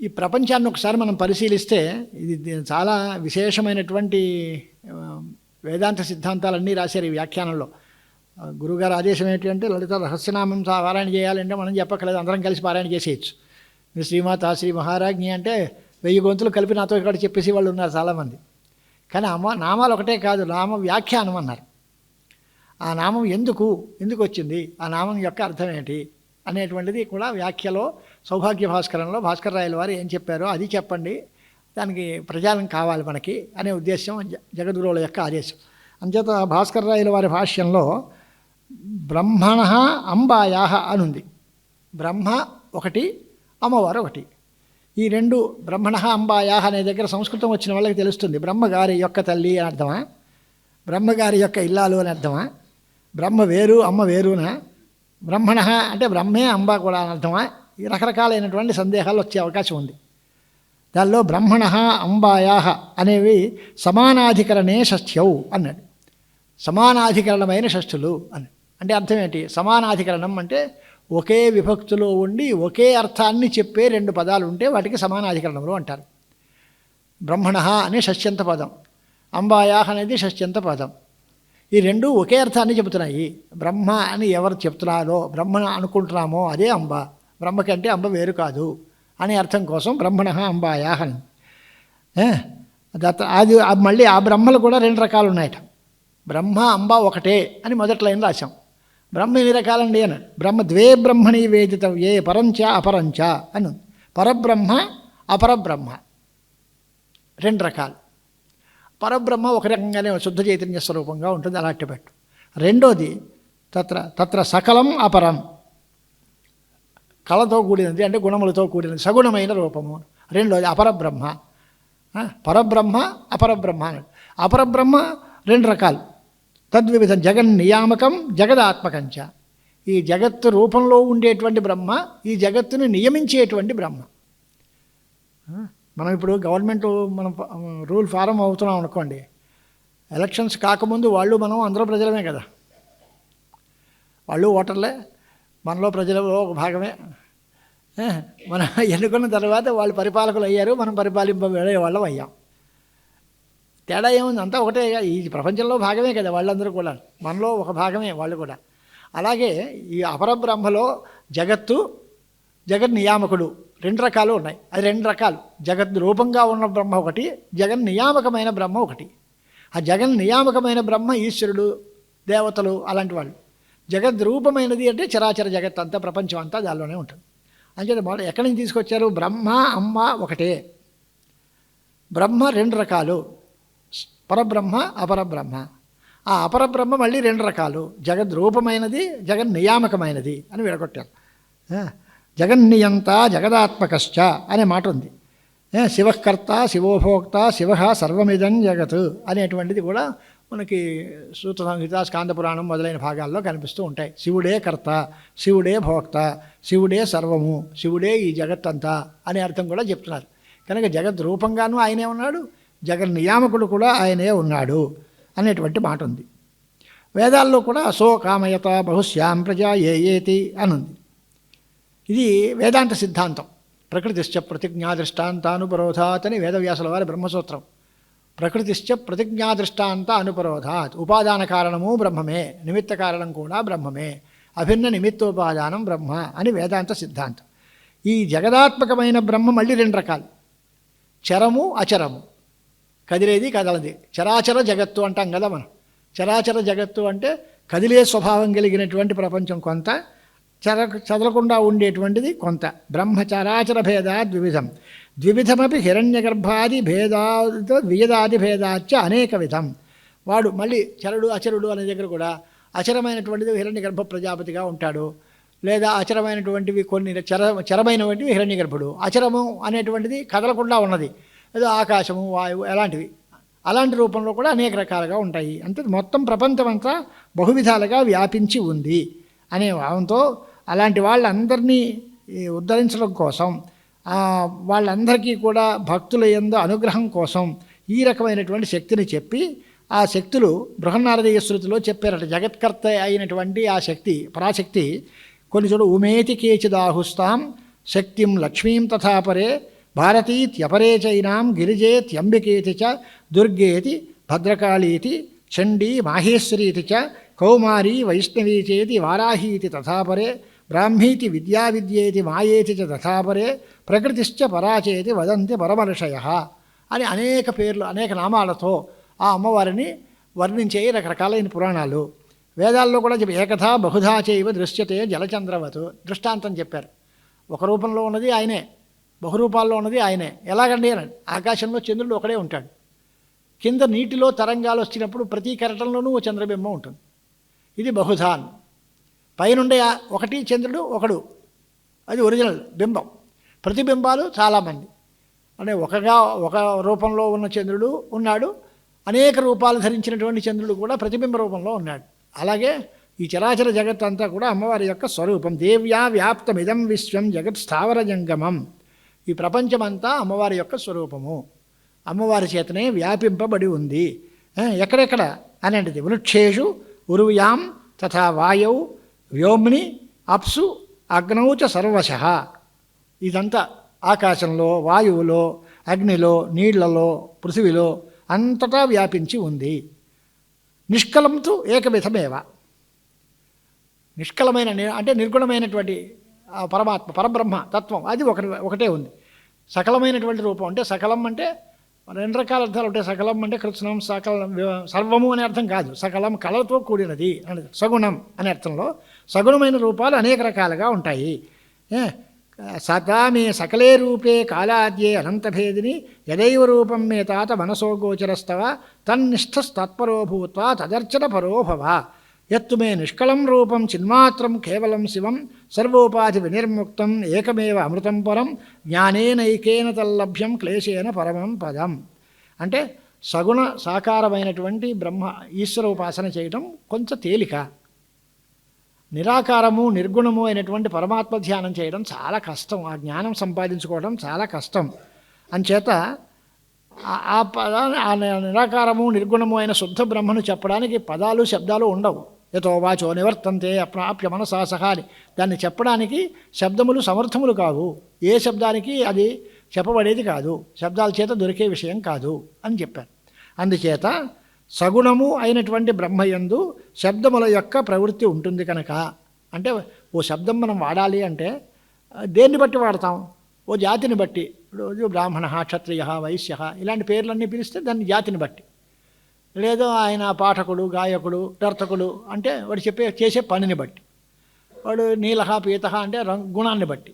ఈ ప్రపంచాన్ని ఒకసారి మనం పరిశీలిస్తే ఇది చాలా విశేషమైనటువంటి వేదాంత సిద్ధాంతాలన్నీ రాశారు ఈ వ్యాఖ్యానంలో. గురుగారు ఆదేశం ఏంటంటే లలిత రహస్యనామం పారాయణ చేయాలంటే మనం చెప్పక్కర్లేదు అందరం కలిసి పారాయణ చేసేయచ్చు. మీరు శ్రీమాత శ్రీ మహారాజ్ఞి అంటే వెయ్యి గొంతులు కలిపి నాతో ఇక్కడ చెప్పేసి వాళ్ళు ఉన్నారు చాలామంది. కానీ అమ్మ నామాలు ఒకటే కాదు నామ వ్యాఖ్యానం అన్నారు. ఆ నామం ఎందుకు ఎందుకు వచ్చింది ఆ నామం యొక్క అర్థం ఏంటి అనేటువంటిది కూడా వ్యాఖ్యలో సౌభాగ్య భాస్కరంలో భాస్కర్ రాయల వారు ఏం చెప్పారో అది చెప్పండి. దానికి ప్రచారం కావాలి మనకి అనే ఉద్దేశం జ- జగద్గురువుల యొక్క ఆదేశం. అంచేత భాస్కర్ రాయల వారి భాష్యంలో బ్రహ్మణ అంబాయాహ అనుంది. బ్రహ్మ ఒకటి అమ్మవారు ఒకటి. ఈ రెండు బ్రహ్మణ అంబాయాహ అనే దగ్గర సంస్కృతం వచ్చిన వాళ్ళకి తెలుస్తుంది. బ్రహ్మగారి యొక్క తల్లి అని అర్థమా? బ్రహ్మగారి యొక్క ఇల్లాలు అని అర్థమా? బ్రహ్మ వేరు అమ్మ వేరునా? బ్రహ్మణ అంటే బ్రహ్మే అంబ కూడా అని అర్థమా? ఈ రకరకాలైనటువంటి సందేహాలు వచ్చే అవకాశం ఉంది. దానిలో బ్రహ్మణ అంబాయాహ అనేవి సమానాధికరణే షష్ఠ్యౌ అన్నాడు. సమానాధికరణమైన షష్ఠులు అని అంటే అర్థం ఏంటి? సమానాధికరణం అంటే ఒకే విభక్తిలో ఉండి ఒకే అర్థాన్ని చెప్పే రెండు పదాలు ఉంటే వాటికి సమానాధికరణములు అంటారు. బ్రహ్మణ అనే షష్యంత పదం అంబాయాహ అనేది షష్యంత పదం. ఈ రెండు ఒకే అర్థాన్ని చెబుతున్నాయి. బ్రహ్మ అని ఎవరు చెప్తున్నారో బ్రహ్మ అనుకుంటున్నామో అదే అంబ. బ్రహ్మ కంటే అంబ వేరు కాదు అనే అర్థం కోసం బ్రహ్మణ అంబాయాహ అని. దత్త అది మళ్ళీ ఆ బ్రహ్మలు కూడా రెండు రకాలు ఉన్నాయట బ్రహ్మ అంబ ఒకటే అని మొదటి లైన్ రాశాం. బ్రహ్మ ఎన్ని రకాలండి అన్నాడు బ్రహ్మ ద్వే బ్రహ్మణి వేదితం ఏ పరంచ అపరంచ అని పరబ్రహ్మ అపరబ్రహ్మ. రెండు రకాలు. పరబ్రహ్మ ఒక రకంగానే శుద్ధ చైతన్య స్వరూపంగా ఉంటుంది అలాంటి పెట్టు. రెండోది తత్ర తత్ర సకలం అపరం. కళతో కూడినది అంటే గుణములతో కూడినది. సగుణమైన రూపము. రెండోది అపరబ్రహ్మ. పరబ్రహ్మ అపరబ్రహ్మ అన్నాడు అపరబ్రహ్మ రెండు రకాలు. తద్వివిధం జగన్ నియామకం జగదాత్మకంచ. ఈ జగత్తు రూపంలో ఉండేటువంటి బ్రహ్మ ఈ జగత్తుని నియమించేటువంటి బ్రహ్మ. మనం ఇప్పుడు గవర్నమెంట్ మనం రూల్ ఫారం అవుతున్నాం అనుకోండి. ఎలక్షన్స్ కాకముందు వాళ్ళు మనం అందరూ ప్రజలమే కదా. వాళ్ళు ఓటర్లే మనలో ప్రజలలో ఒక భాగమే. మనం ఎన్నుకున్న తర్వాత వాళ్ళు పరిపాలకులు అయ్యారు మనం పరిపాలింపబడే వాళ్ళం అయ్యాం. తేడా ఏముంది? అంతా ఒకటే ఈ ప్రపంచంలో భాగమే కదా వాళ్ళందరూ కూడా. మనలో ఒక భాగమే వాళ్ళు కూడా. అలాగే ఈ అపరబ్రహ్మలో జగత్తు జగన్ నియామకుడు. రెండు రకాలు ఉన్నాయి. అది రెండు రకాలు. జగత్ రూపంగా ఉన్న బ్రహ్మ ఒకటి జగన్ నియామకమైన బ్రహ్మ ఒకటి. ఆ జగన్ నియామకమైన బ్రహ్మ ఈశ్వరుడు దేవతలు అలాంటి వాళ్ళు. జగద్ రూపమైనది అంటే చరాచర జగత్ అంతా ప్రపంచం అంతా దానిలోనే ఉంటుంది. అంచేత మొదట ఎక్కడి నుంచి తీసుకొచ్చారు? బ్రహ్మ అమ్మ ఒకటే. బ్రహ్మ రెండు రకాలు. పరబ్రహ్మ అపరబ్రహ్మ. ఆ అపరబ్రహ్మ మళ్ళీ రెండు రకాలు. జగద్ రూపమైనది జగన్ నియామకమైనది అని విడగొట్టారు. జగన్ జగన్నియంత జగదాత్మకశ్చ అనే మాట ఉంది. శివకర్త శివోభోక్త శివ సర్వమిదం జగత్ అనేటువంటిది కూడా మనకి సూత్ర సంహిత స్కాందపురాణం మొదలైన భాగాల్లో కనిపిస్తూ ఉంటాయి. శివుడే కర్త శివుడే భోక్త శివుడే సర్వము శివుడే ఈ జగత్తంతా అనే అర్థం కూడా చెప్తున్నారు. కనుక జగత్ రూపంగానూ ఆయనే ఉన్నాడు జగన్ నియామకుడు కూడా ఆయనే ఉన్నాడు అనేటువంటి మాట ఉంది. వేదాల్లో కూడా అసో కామయత బహుశ్యాం ప్రజా ఏ ఏతి అని ఉంది ఇది వేదాంత సిద్ధాంతం. ప్రకృతిశ్చ ప్రతిజ్ఞాదృష్టాంత అనుపరోధాత్ అని వేదవ్యాసుల వారి బ్రహ్మసూత్రం. ప్రకృతిశ్చ ప్రతిజ్ఞాదృష్టాంత అనుపరోధాత్. ఉపాదాన కారణము బ్రహ్మమే నిమిత్త కారణం కూడా బ్రహ్మమే అభిన్న నిమిత్తోపాదానం బ్రహ్మ అని వేదాంత సిద్ధాంతం. ఈ జగదాత్మకమైన బ్రహ్మ మళ్ళీ రెండు రకాలు. చరము అచరము. కదిలేది కదలది. చరాచర జగత్తు అంటాం కదా మనం. చరాచర జగత్తు అంటే కదిలే స్వభావం కలిగినటువంటి ప్రపంచం కొంత చర చదలకుండా ఉండేటువంటిది కొంత. బ్రహ్మ చరాచర భేదా ద్వివిధం హిరణ్య హిరణ్యగర్భాది భేదాతో ద్వియదాది భేదాచ అనేక విధం. వాడు మళ్ళీ చరుడు అచరుడు అనే దగ్గర కూడా అచరమైనటువంటిది హిరణ్య గర్భ ప్రజాపతిగా ఉంటాడు. లేదా అచరమైనటువంటివి కొన్ని చర చరమైనటువంటివి హిరణ్య గర్భుడు అచరము అనేటువంటిది కదలకుండా ఉన్నది. ఏదో ఆకాశము వాయువు ఎలాంటివి అలాంటి రూపంలో కూడా అనేక రకాలుగా ఉంటాయి. అంటే మొత్తం ప్రపంచం అంతా బహువిధాలుగా వ్యాపించి ఉంది అనే భావంతో అలాంటి వాళ్ళందరినీ ఉద్ధరించడం కోసం వాళ్ళందరికీ కూడా భక్తుల ఎందు అనుగ్రహం కోసం ఈ రకమైనటువంటి శక్తిని చెప్పి ఆ శక్తులు బృహన్నారదీయ శృతిలో చెప్పారట. జగత్కర్త అయినటువంటి ఆ శక్తి పరాశక్తి కొన్ని చోటు ఉమేతి కేచిదాహుస్తాం శక్తిం లక్ష్మీం తథాపరే భారతీత్యపరేచైనాం గిరిజేత్యంబికేతి చ దుర్గేతి భద్రకాళీతి చండీ మాహేశ్వరీతి చ కౌమారీ వైష్ణవీ చేతి వారాహీతి తథాపరే బ్రాహ్మీతి విద్యా విద్యేతి మాయేతి చ తథాపరే ప్రకృతిశ్చ పరాచేతి వదంతి పరమర్షయ అని అనేక పేర్లు అనేక నామాలతో ఆ అమ్మవారిని వర్ణించే రకరకాలైన పురాణాలు. వేదాల్లో కూడా చెప్పి ఏకథా బహుధా చేయవ దృశ్యతే జలచంద్రవతు దృష్టాంతం చెప్పారు. ఒక రూపంలో ఉన్నది ఆయనే బహురూపాల్లో ఉన్నది ఆయనే. ఎలాగండి అని ఆకాశంలో చంద్రుడు ఒకడే ఉంటాడు. కింద నీటిలో తరంగాలు వచ్చినప్పుడు ప్రతి కరటంలోనూ ఓ చంద్రబింబం ఉంటుంది. ఇది బహుధాన్ పైనుండే ఒకటి చంద్రుడు ఒకడు. అది ఒరిజినల్ బింబం. ప్రతిబింబాలు చాలామంది అంటే ఒకగా ఒక రూపంలో ఉన్న చంద్రుడు ఉన్నాడు. అనేక రూపాలు ధరించినటువంటి చంద్రుడు కూడా ప్రతిబింబ రూపంలో ఉన్నాడు. అలాగే ఈ చరాచర జగత్ అంతా కూడా అమ్మవారి యొక్క స్వరూపం. దేవ్యా వ్యాప్తమిదం విశ్వం జగత్ స్థావర జంగమం. ఈ ప్రపంచమంతా అమ్మవారి యొక్క స్వరూపము. అమ్మవారి చేతనే వ్యాపింపబడి ఉంది. ఎక్కడెక్కడ అనేది వృక్షేషు ఉరువుయాం తథా వాయవు వ్యోమ్ని అప్సు అగ్నౌచ సర్వశ. ఇదంతా ఆకాశంలో వాయువులో అగ్నిలో నీళ్ళలో పృథివిలో అంతటా వ్యాపించి ఉంది. నిష్కలంతో ఏకవిధమేవ. నిష్కలమైన అంటే నిర్గుణమైనటువంటి పరమాత్మ పరబ్రహ్మ తత్వం అది ఒకటి ఒకటే ఉంది. సకలమైనటువంటి రూపం అంటే సకలం అంటే రెండు రకాల అర్థాలు ఉంటాయి. సకలం అంటే కృత్స్నం సకలం సర్వము అనే అర్థం కాదు. సకలం కళతో కూడినది సగుణం అనే అర్థంలో సగుణమైన రూపాలు అనేక రకాలుగా ఉంటాయి. ఏ, సదా మే సకలే రూపే కాలాద్యే అనంతభేదిని యదైవ రూపం మే తాత మనసో గోచరస్తవ తన్నిష్ఠస్తత్పరో భూత్వా తదర్చన పరోభవ. ఎత్తు మే నిష్కళం రూపం చిన్మాత్రం కేవలం శివం సర్వోపాధి వినిర్ముక్తం ఏకమేవ అమృతం పరం జ్ఞానేనైకేన తల్లభ్యం క్లేశేన పరమం పదం. అంటే సగుణ సాకారమైనటువంటి బ్రహ్మ ఈశ్వర ఉపాసన చేయటం కొంచెం తేలిక. నిరాకారము నిర్గుణము అయినటువంటి పరమాత్మ ధ్యానం చేయడం చాలా కష్టం. ఆ జ్ఞానం సంపాదించుకోవడం చాలా కష్టం. అంచేత ఆ- పదాన్ని ఆ నిరాకారము నిర్గుణము అయిన శుద్ధ బ్రహ్మను చెప్పడానికి పదాలు శబ్దాలు ఉండవు. యతో వాచో నివర్తంతే అప్రాప్య మనసా సహాని. దాన్ని చెప్పడానికి శబ్దములు సమర్థములు కావు. ఏ శబ్దానికి అది చెప్పబడేది కాదు. శబ్దాల చేత దొరికే విషయం కాదు అని చెప్పారు. అందుచేత సగుణము అయినటువంటి బ్రహ్మయందు శబ్దముల యొక్క ప్రవృత్తి ఉంటుంది కనుక. అంటే ఓ శబ్దం మనం వాడాలి అంటే దేన్ని బట్టి వాడతాం? ఓ జాతిని బట్టి. ఇప్పుడు బ్రాహ్మణ క్షత్రియ వైశ్య ఇలాంటి పేర్లన్నీ పిలిస్తే దాన్ని జాతిని బట్టి. లేదో ఆయన పాఠకుడు గాయకుడు నర్తకుడు అంటే వాడు చెప్పే చేసే పనిని బట్టి. వాడు నీలహ పీత అంటే రంగు గుణాన్ని బట్టి.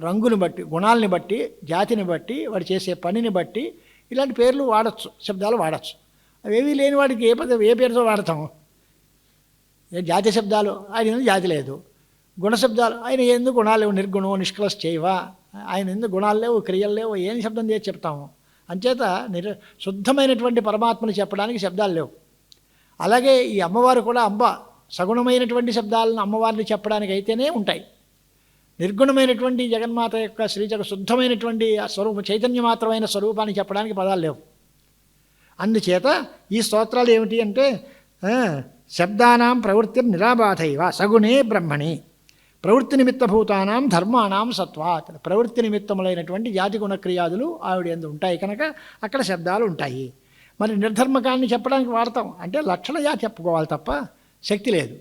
రంగుని బట్టి గుణాలని బట్టి జాతిని బట్టి వాడు చేసే పనిని బట్టి ఇలాంటి పేర్లు వాడచ్చు శబ్దాలు వాడచ్చు. అవేవి లేని వాడికి ఏ పద ఏ పేరుతో వాడతాం ఏ జాతి శబ్దాలు? ఆయన ఎందుకు జాతి లేదు? గుణ శబ్దాలు? ఆయన ఎందుకు గుణాలు లేవు? నిర్గుణం నిష్కలస్ చేయవా? ఆయన ఎందుకు గుణాలు లేవు? క్రియలు లేవు? ఏం శబ్దం చేసి చెప్తాము? అంచేత నిర్ శుద్ధమైనటువంటి పరమాత్మను చెప్పడానికి శబ్దాలు లేవు. అలాగే ఈ అమ్మవారు కూడా అంబ సగుణమైనటువంటి శబ్దాలను అమ్మవారిని చెప్పడానికి అయితేనే ఉంటాయి. నిర్గుణమైనటువంటి జగన్మాత యొక్క శ్రీజగ శుద్ధమైనటువంటి ఆ స్వరూపం చైతన్య మాత్రమైన స్వరూపాన్ని చెప్పడానికి పదాలు లేవు. అందుచేత ఈ స్తోత్రాలు ఏమిటి అంటే శబ్దానాం ప్రవృత్తి నిరాబాధైవ సగుణే బ్రహ్మణి. ప్రవృత్తి నిమిత్తభూతానాం ధర్మానాం సత్వాత్. ప్రవృత్తి నిమిత్తములైనటువంటి జాతి గుణక్రియాదులు ఆవిడ ఎందు ఉంటాయి కనుక అక్కడ శబ్దాలు ఉంటాయి. మరి నిర్ధర్మకాన్ని చెప్పడానికి వాడతాం. అంటే లక్షణయా చెప్పుకోవాలి తప్ప శక్తి లేదు.